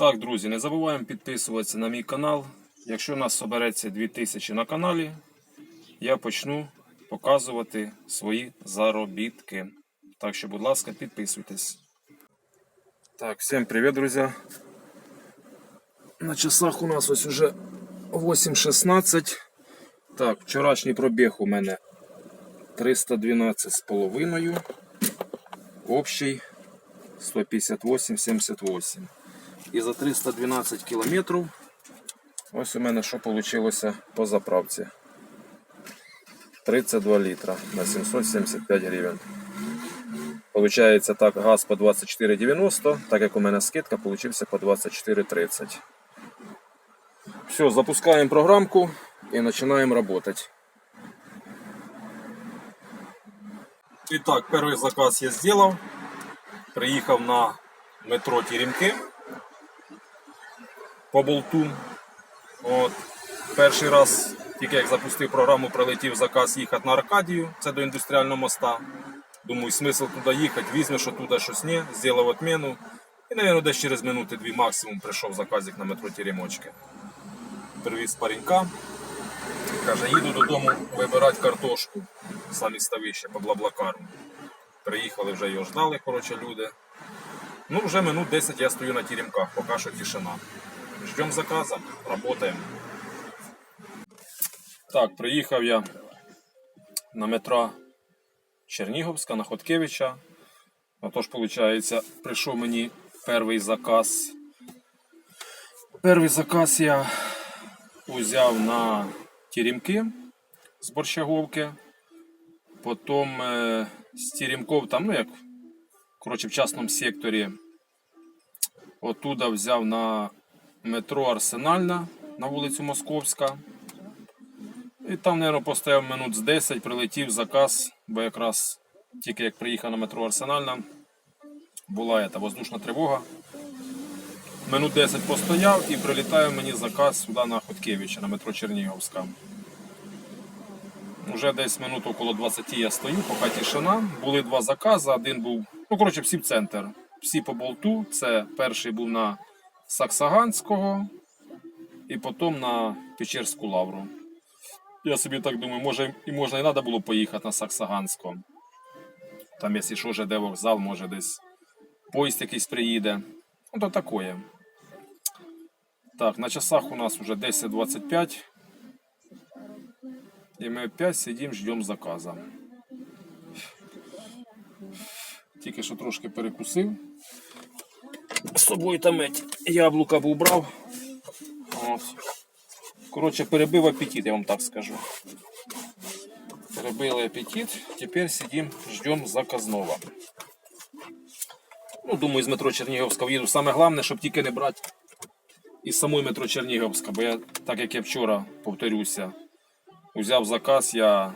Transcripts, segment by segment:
Так, друзі, не забуваємо підписуватися на мій канал. Якщо нас собереться 2000 на каналі, я почну показувати свої заробітки. Так що, будь ласка, підписуйтесь. Так, всім привіт, друзі. На часах у нас ось уже 8.16. Так, вчорашній пробіг у мене 312 з половиною. Общий 158,78. І за 312 кілометрів ось у мене що вийшло по заправці. 32 літра на 775 гривень. Получається так, газ по 24,90, так як у мене скидка, получився по 24,30. Все, запускаємо програмку і починаємо працювати. Итак, перший заказ я зробив. Приїхав на метро Теремки по болту. От. Перший раз, тільки як запустив програму, прилетів заказ їхати на Аркадію, це до індустріального моста. Думаю, смисл туди їхати, візьме, що туди щось не, зробив отмену. І, мабуть, десь через минути дві максимум прийшов заказик на метро Теремочки. Привіз паренька. Каже, їду додому вибирати картошку самі ставище по Блаблакару. Приїхали, вже його ждали, коротше, люди. Ну, вже минут 10 я стою на теремках, поки що тишина. Ждем заказа, работаем. Так, приїхав я на метро Чернігівська на Хоткевича. Отож, виходить, прийшов мені перший заказ. Перший заказ я узяв на теремки з Борщаговки. Потім е, з теремков, там, ну як, коротше, в частному секторі. Оттуда взяв на метро Арсенальна на вулицю Московська. І там, мабуть, постояв минут з 10, прилетів заказ, бо якраз тільки як приїхав на метро Арсенальна, була та воздушна тривога. Минут 10 постояв і прилітає мені заказ сюди на Хоткевича, на метро Чернігівська. Уже десь минут около 20 я стою, поки тишина. Були два закази. Один був, ну коротше, всі в центр. Всі по болту. Це перший був на Саксаганського і потім на Печерську лавру. Я собі так думаю, може і можна і треба було поїхати на Саксаганського. Там, якщо що, ЖД вокзал, може десь поїзд якийсь приїде. Ну, то такое. Так, на часах у нас вже 10.25. І ми опять сидимо, ждемо заказа. Тільки що трошки перекусив. З собою там еті яблука був брав. От. Коротше, перебив апетит, я вам так скажу. Перебили апетит. Тепер сидимо, ждемо заказного. Ну, думаю, з метро Чернігівська в'їду. Саме головне, щоб тільки не брати із самої метро Чернігівська, бо я, так як я вчора повторюся, Узяв заказ я.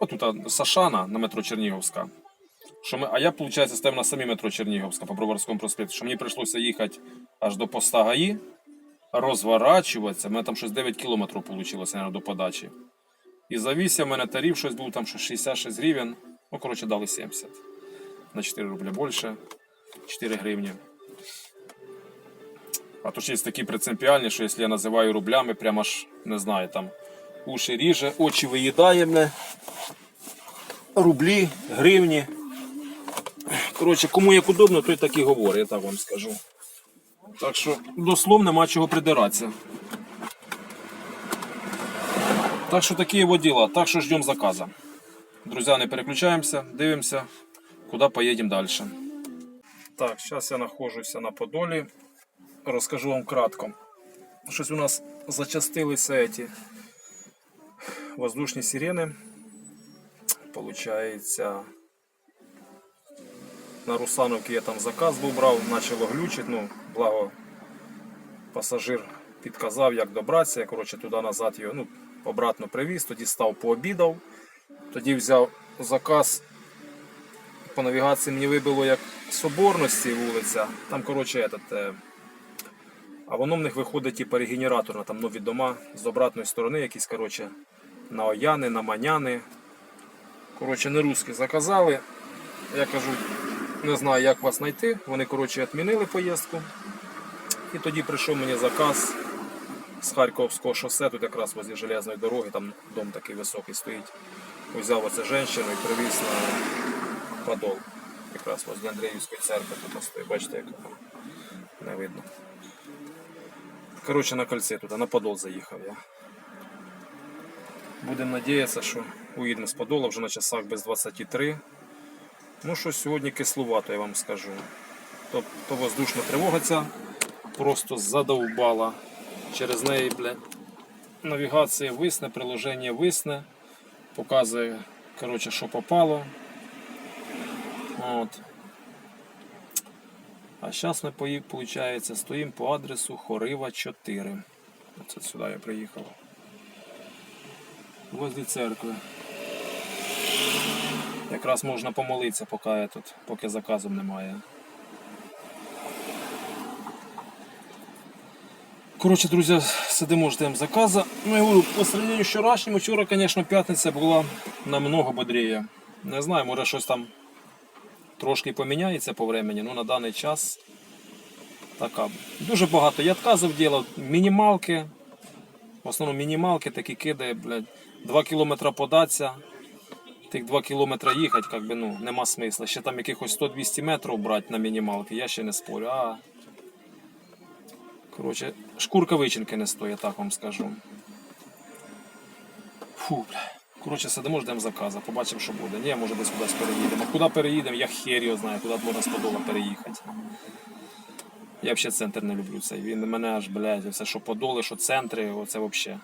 Отут Сашана на метро Чернігівська. Що ми... А я, виходить, став на самі метро Чернігівська по Броварському проспекту, що мені прийшлося їхати аж до поста ГАІ, розворачуватися. У мене там щось 9 кілометрів вийшло наверное, до подачі. І завісся в мене тариф, щось був там що 66 гривень. Ну, коротше, дали 70. На 4 рубля більше. 4 гривні. А то ж є такі принципіальні, що якщо я називаю рублями, прямо аж не знаю, там уші ріже, очі виїдає мене. Рублі, гривні. Коротше, кому як удобно, той так і говорить, я так вам скажу. Так що до слов нема чого придиратися. Так що такі його діла. Так що ждемо заказа. Друзі, не переключаємося, дивимося, куди поїдемо далі. Так, зараз я знаходжуся на Подолі розкажу вам кратко. Щось у нас зачастилися ці воздушні сирени. Получається, на Русановці я там заказ був брав, почало глючити, ну, благо пасажир підказав, як добратися. Я коротше, туди-назад його ну, обратно привіз, тоді став пообідав, тоді взяв заказ. По навігації мені вибило як соборності вулиця. Там, коротше, этот, а воно в них виходить типу, регенераторно, там нові дома з обратної сторони, якісь коротше, на Ояни, на Маняни. Коротше, не русські заказали. Я кажу, Не знаю, як вас знайти. Вони, коротше, відмінили поїздку. І тоді прийшов мені заказ з Харківського шосе, тут якраз возле железної дороги, там дом такий високий стоїть. Взяв оце жінку і привіз на Подол. Якраз возле Андріївської церкви тут стоїть. Бачите, як не видно. Коротше, на кольце туди, на Подол заїхав я. Будемо надіятися, що уїдемо з Подола вже на часах без 23. Ну що сьогодні кислувато, я вам скажу. Тобто воздушна тривога ця просто задовбала. Через неї, блядь, навігація висне, приложення висне, показує, коротше, що попало. От. А зараз ми, виходить, стоїмо по адресу Хорива 4. Оце сюди я приїхав. Возле церкви. Якраз можна помолитися, поки я тут, поки заказу немає. Коротше, друзі, сидимо, ждемо заказу. Ну, я говорю, по сравнению з вчора, звісно, п'ятниця була намного бодріє. Не знаю, може щось там трошки поміняється по времени, ну на даний час така. Дуже багато я отказів ділав, мінімалки. В основному мінімалки такі кидає, блядь, 2 кілометри податися, тих 2 кілометри їхати, как би, ну, нема смисла. Ще там якихось 100-200 метрів брати на мінімалки, я ще не спорю. А... Коротше, шкурка вичинки не стоїть, так вам скажу. Фу, бля. Коротше, сидимо, ждемо заказу, побачимо, що буде. Ні, може десь кудись переїдемо. А Куди переїдемо, я хер знаю, куди можна з Подола переїхати. Я взагалі центр не люблю цей. Він мене аж, блядь, все, що подоли, що центри, оце взагалі.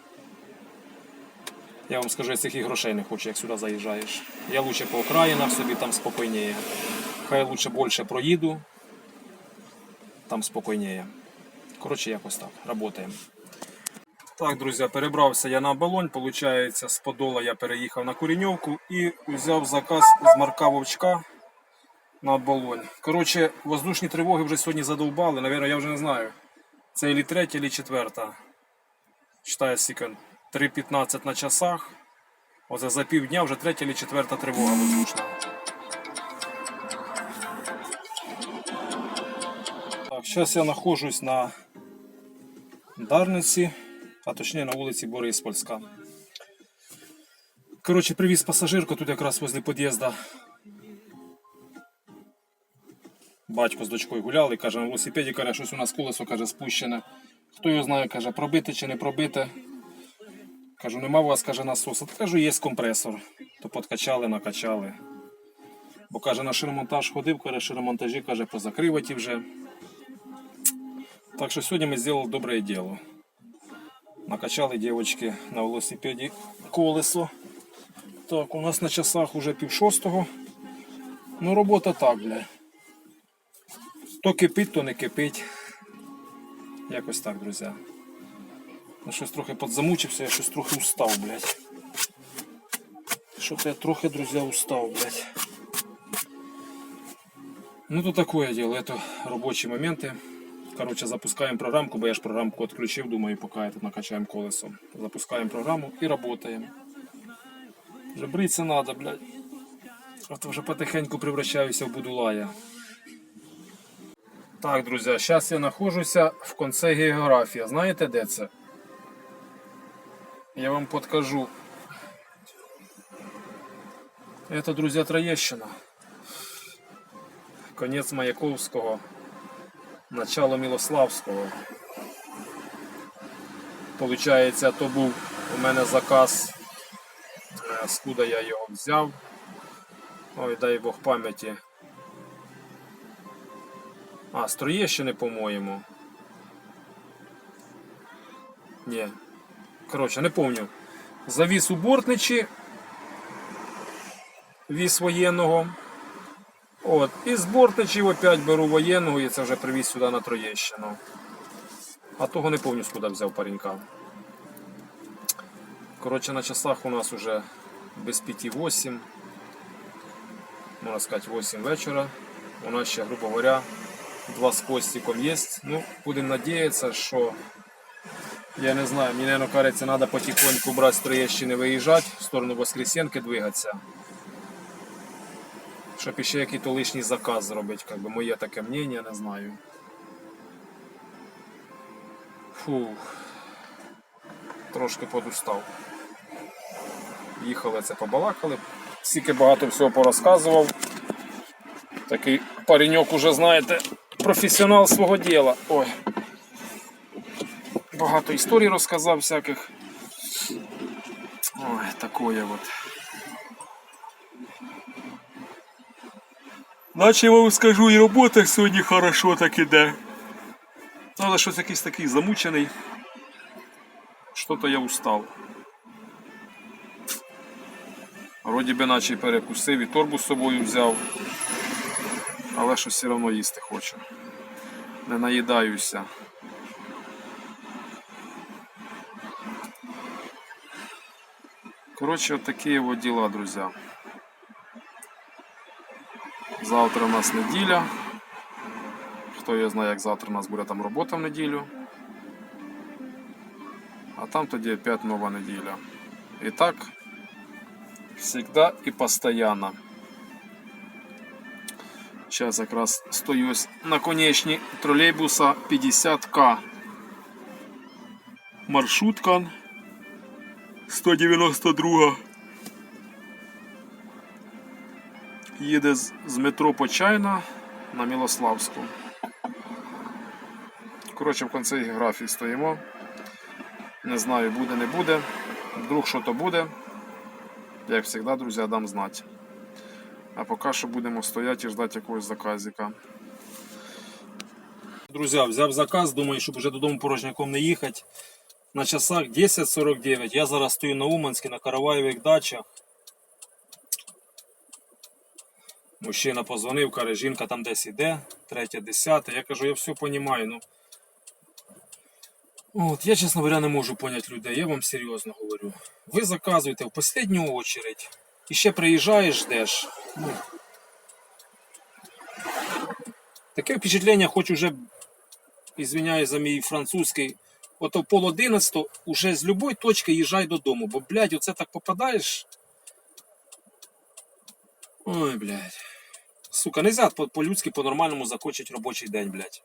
Я вам скажу, я цих і грошей не хочу, як сюди заїжджаєш. Я лучше по окраїнах собі там спокійніше. Хай лучше більше проїду, там спокійніше. Коротше, якось так, работаємо. Так, друзі, перебрався я на оболонь. Получається, з Подола я переїхав на Куреньовку і взяв заказ з Марка Вовчка на оболонь. Коротше, воздушні тривоги вже сьогодні задовбали. Навірно, я вже не знаю. Це і третя, і четверта. Читаю скільки. 3.15 на часах. Оце за півдня вже третя і четверта тривога воздушна. Так, зараз я знаходжусь на Дарниці, а точніше на вулиці Бориспольська. Коротше, привіз пасажирку тут якраз возле під'їзду. Батько з дочкою гуляли, каже, на велосипеді, каже, щось у нас колесо каже, спущене. Хто його знає, каже, пробите чи не пробите. Кажу, нема у вас, каже, насоса. Кажу, є компресор. То подкачали, накачали. Бо каже, на шиномонтаж ходив, каже, шиномонтажі, каже, позакриваті вже. Так що сьогодні ми зробили добре діло. Накачали дівчатки на велосипеді колесо. Так, у нас на часах уже пів шостого. Ну, робота так, бля. То кипить, то не кипить. Якось так, друзі. Я щось трохи подзамучився, я щось трохи устав, блядь. Що-то я трохи, друзі, устав, блядь. Ну, то такое дело, это робочі моменти. Короче, запускаємо програмку, бо я ж програмку відключив, думаю, поки я тут накачаємо колесо. Запускаємо програму і працюємо. Вже бриться треба, блядь. А то вже потихеньку превращаюся в будулая. Так, друзі, зараз я знаходжуся в конце географія. Знаєте де це? Я вам подкажу. Это, друзья, Троєщина. Конець Маяковського. Начало Мілославського. Получається, то був у мене заказ, скуда я його взяв. Ой, дай Бог пам'яті. А, з Троєщини, по-моєму. Ні. Коротше, не пам'ятаю. Завіз у Бортничі. Віз воєнного. От. І з Бортничів опять беру воєнного і це вже привіз сюди на Троєщину. А того не пам'ятаю, куди взяв паренька. Коротше, на часах у нас уже без 5-8. Можна сказати, 8 вечора. У нас ще, грубо говоря, два з постиком є. Ну, будемо надіятися, що я не знаю, мені, наверное, кажется, надо потихоньку брать с Троещины выезжать, в сторону Воскресенки двигаться. Щоб іще який-то лишній заказ зробити, как би моє таке мнення, не знаю. Фух. Трошки подустав. Їхали це побалакали. Стільки багато всього порозказував. Такий пареньок уже, знаєте, професіонал свого діла. Ой. Багато історій розказав всяких. Ой, такое от. Наче я вам скажу, і робота сьогодні хорошо так іде. Ну, Але щось якийсь такий замучений. Що-то я устав. Вроді би наче перекусив і торбу з собою взяв. Але щось все одно їсти хочу. Не наїдаюся. Коротше, от такі от діла, друзі. Завтра у нас неділя. Хто його знає, як завтра у нас буде там робота в неділю. А там тоді опять нова неділя. І так, всегда і постоянно. Зараз якраз стою ось на конечні тролейбуса 50К. Маршрутка 192. Їде з, метро Почайна на Мілославську. Коротше, в кінці графії стоїмо. Не знаю, буде, не буде. Вдруг що то буде. Як завжди, друзі, дам знати. А поки що будемо стояти і ждати якогось заказика. Друзі, взяв заказ, думаю, щоб вже додому порожняком не їхати. На часах 10.49. Я зараз стою на Уманській, на Караваєвих дачах. Мужчина позвонив, каже, жінка там десь іде, третя, десята. Я кажу, я все розумію. Ну, От, я, чесно говоря, не можу поняти людей, я вам серйозно говорю. Ви заказуєте в останню очередь. І ще приїжджаєш, ждеш. Ну, таке впечатлення, хоч уже, извиняюсь за мій французький, от о пол одинадцятого уже з любої точки їжджай додому, бо, блядь, оце так попадаєш. Ой, блядь. Сука, нельзя по- по-людськи, по-нормальному закончить робочий день, блядь.